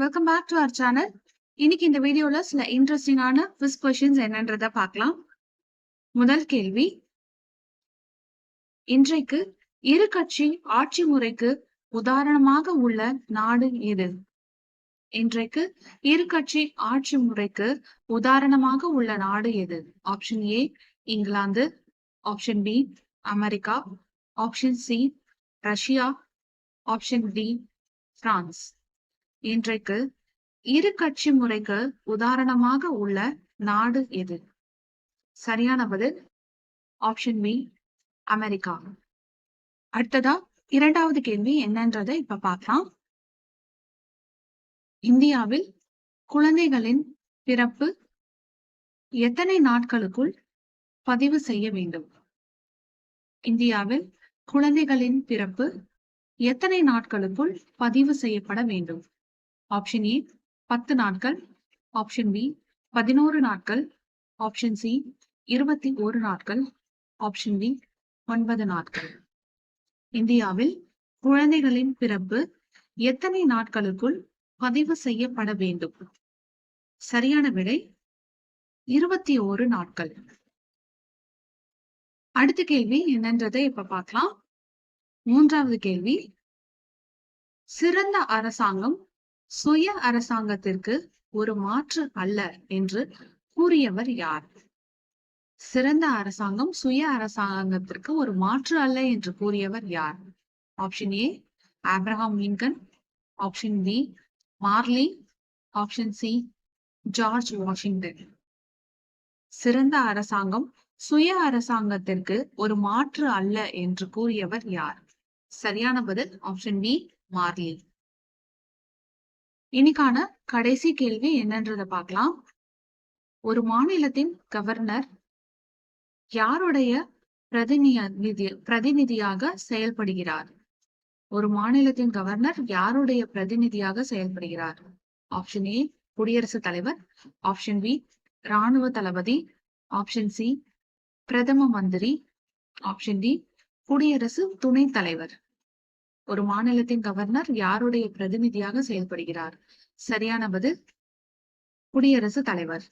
Welcome back to our channel இன்னைக்கு இந்த வீடியோல சில இன்ட்ரெஸ்டிங்கான ஃபிஸ் கொஷின்ஸ் என்னன்றத பார்க்கலாம். முதல் கேள்வி. இன்றைக்கு இரு கட்சி ஆட்சி முறைக்கு உதாரணமாக உள்ள நாடு எது? இன்றைக்கு இரு கட்சி ஆட்சி முறைக்கு உதாரணமாக உள்ள நாடு எது? Option A England. Option B America. Option C Russia. Option D France. இன்றைக்கு இரு கட்சி முறைக்கு உதாரணமாக உள்ள நாடு எது? சரியான பதில் ஆப்ஷன் பி அமெரிக்கா. அடுத்ததா இரண்டாவது கேள்வி என்னன்றதை இப்ப பார்க்கலாம். இந்தியாவில் குழந்தைகளின் பிறப்பு எத்தனை நாட்களுக்குள் பதிவு செய்ய வேண்டும்? இந்தியாவில் குழந்தைகளின் பிறப்பு எத்தனை நாட்களுக்குள் பதிவு செய்யப்பட வேண்டும்? ஆப்ஷன் ஏ பத்து நாட்கள். ஆப்ஷன் பி பதினோரு நாட்கள். ஆப்ஷன் சி இருபத்தி ஒரு நாட்கள். ஆப்ஷன் டி ஒன்பது நாட்கள். இந்தியாவில் குழந்தைகளின் பிறப்பு எத்தனை நாட்களுக்குள் பதிவு செய்யப்பட வேண்டும்? சரியான விடை இருபத்தி ஓரு நாட்கள். அடுத்த கேள்வி என்னன்றதை இப்ப பார்க்கலாம். மூன்றாவது கேள்வி சிறந்த அரசாங்கம் சுய அரசாங்கத்திற்கு ஒரு மாற்று அல்ல என்று கூறியவர் யார்? சிறந்த அரசாங்கம் சுய அரசாங்கத்திற்கு ஒரு மாற்று அல்ல என்று கூறியவர் யார்? Option A Abraham Lincoln option B Marley option C George Washington சிறந்த அரசாங்கம் சுய அரசாங்கத்திற்கு ஒரு மாற்று அல்ல என்று கூறியவர் யார்? சரியான பதில் ஆப்ஷன் பி மார்லி இன்னைக்கான கடைசி கேள்வி என்னன்றத பார்க்கலாம். ஒரு மாநிலத்தின் கவர்னர் யாருடைய பிரதிநிதி பிரதிநிதியாக செயல்படுகிறார்? ஒரு மாநிலத்தின் கவர்னர் யாருடைய பிரதிநிதியாக செயல்படுகிறார்? ஆப்ஷன் ஏ குடியரசுத் தலைவர். ஆப்ஷன் பி ராணுவ தளபதி. ஆப்ஷன் சி பிரதம மந்திரி. ஆப்ஷன் டி குடியரசு துணைத் தலைவர். ஒரு மாநிலத்தின் கவர்னர் யாருடைய பிரதிநிதியாக செயல்படுகிறார்? சரியான பதில் குடியரசு தலைவர்.